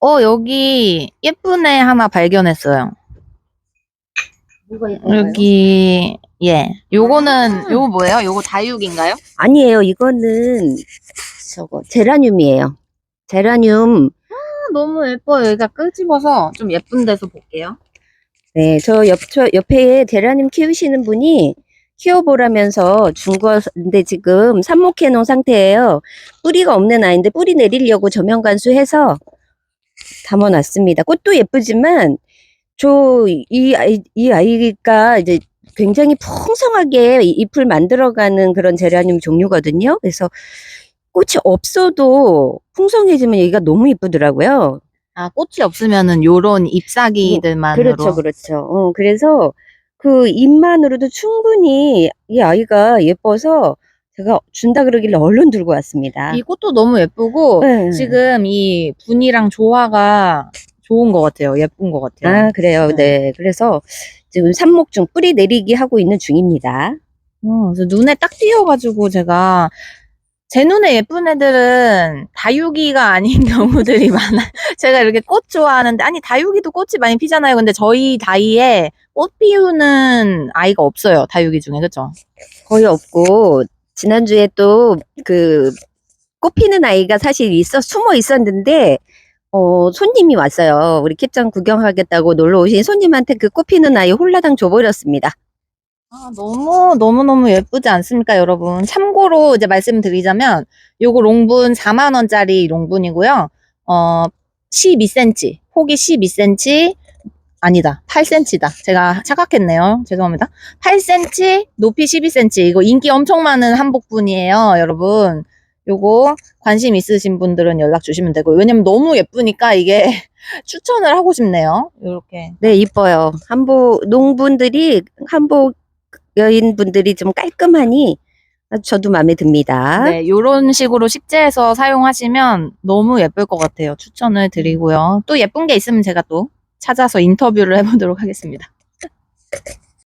어, 여기 예쁜 애 하나 발견했어요. 뭐가 예쁜가요? 여기, 예. 요거는, 요거 뭐예요? 요거 다육인가요? 아니에요. 이거는 저거 제라늄이에요. 제라늄. 아, 너무 예뻐요. 여기가 끄집어서 좀 예쁜 데서 볼게요. 네, 저 옆, 저 옆에 제라늄 키우시는 분이 키워보라면서 준 건데 지금 삽목해 놓은 상태예요. 뿌리가 없는 아이인데 뿌리 내리려고 저면 관수해서 담아놨습니다. 꽃도 예쁘지만 저 이 아이 이 아이가 이제 굉장히 풍성하게 잎을 만들어가는 그런 제라늄 종류거든요. 그래서 꽃이 없어도 풍성해지면 얘가 너무 이쁘더라고요. 아, 꽃이 없으면은 요런 잎사귀들만으로. 그렇죠, 그렇죠. 어, 그래서 그 잎만으로도 충분히 이 아이가 예뻐서 제가 준다 그러길래 얼른 들고 왔습니다. 이 꽃도 너무 예쁘고, 네. 지금 이 분이랑 조화가 좋은 것 같아요. 예쁜 것 같아요. 아, 그래요. 네. 네. 그래서 지금 삽목 중 뿌리 내리기 하고 있는 중입니다. 어, 그래서 눈에 딱 띄어가지고 제가 제 눈에 예쁜 애들은 다육이가 아닌 경우들이 많아요. 제가 이렇게 꽃 좋아하는데 아니 다육이도 꽃이 많이 피잖아요. 근데 저희 다이에 꽃 피우는 아이가 없어요. 다육이 중에 그죠? 거의 없고 지난주에 또 그 꽃피는 아이가 사실 있어 숨어 있었는데 어 손님이 왔어요. 우리 캡장 구경하겠다고 놀러 오신 손님한테 그 꽃피는 아이 홀라당 줘버렸습니다. 아, 너무 너무 너무 예쁘지 않습니까, 여러분? 참고로 이제 말씀드리자면 요거 롱분 4만 원짜리 롱분이고요. 어 12cm, 폭이 12cm 아니다. 8cm다. 제가 착각했네요. 죄송합니다. 8cm, 높이 12cm. 이거 인기 엄청 많은 한복분이에요, 여러분. 요거 관심 있으신 분들은 연락 주시면 되고 왜냐면 너무 예쁘니까 이게 추천을 하고 싶네요. 요렇게. 네, 이뻐요. 한복, 농분들이, 한복 여인분들이 좀 깔끔하니 저도 마음에 듭니다. 네, 요런 식으로 식재해서 사용하시면 너무 예쁠 것 같아요. 추천을 드리고요. 또 예쁜 게 있으면 제가 또 찾아서 인터뷰를 해보도록 하겠습니다.